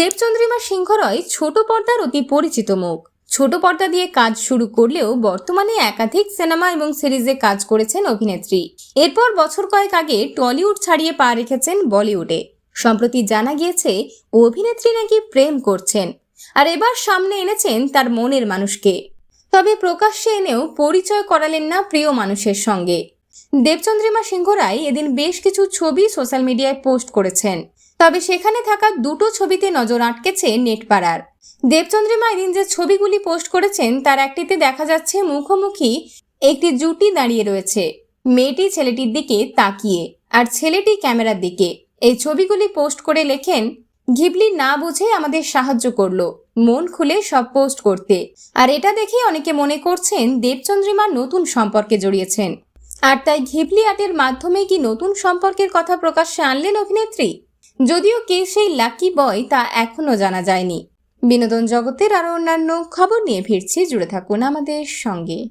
দেবচন্দ্রিমা সিংহ রয় ছোট পর্দার অতি পরিচিত মুখ। ছোট পর্দা দিয়ে কাজ শুরু করলেও বর্তমানে একাধিক সিনেমা এবং সিরিজে কাজ করেছেন অভিনেত্রী। এরপর বছর কয়েক আগে টলিউড ছাড়িয়ে পা রেখেছেন বলিউডে। সম্প্রতি জানা গিয়েছে অভিনেত্রী নাকি প্রেম করছেন। আর এবার সামনে এনেছেন তার মনের মানুষকে। তবে প্রকাশ্যে এনেও পরিচয় করালেন না প্রিয় মানুষের সঙ্গে। দেবচন্দ্রিমা সিংহ রায় এদিন বেশ কিছু ছবি সোশ্যাল মিডিয়ায় পোস্ট করেছেন। তবে সেখানে থাকা দুটো ছবিতে নজর আটকেছে নেটপাড়ার দেবচন্দ্রিমা এদিন যে ছবিগুলি পোস্ট করেছেন, তার একটিতে দেখা যাচ্ছে মুখোমুখি একটি জুটি দাঁড়িয়ে রয়েছে। মেয়েটি ছেলেটির দিকে তাকিয়ে আর ছেলেটি ক্যামেরার দিকে। এই ছবিগুলি পোস্ট করে লেখেন, ঘিবলি না বুঝে আমাদের সাহায্য করল। মন খুলে সব পোস্ট করতে। আর এটা দেখে অনেকে মনে করছেন দেবচন্দ্রিমা নতুন সম্পর্কে জড়িয়েছেন। আর তাই ঘিবলি আর্টের মাধ্যমে কি নতুন সম্পর্কের কথা প্রকাশ্যে আনলেন অভিনেত্রী? যদিও কে সেই লাকি বয় তা এখনও জানা যায়নি। বিনোদন জগতের আরও অন্যান্য খবর নিয়ে ফিরছি, জুড়ে থাকুন আমাদের সঙ্গে।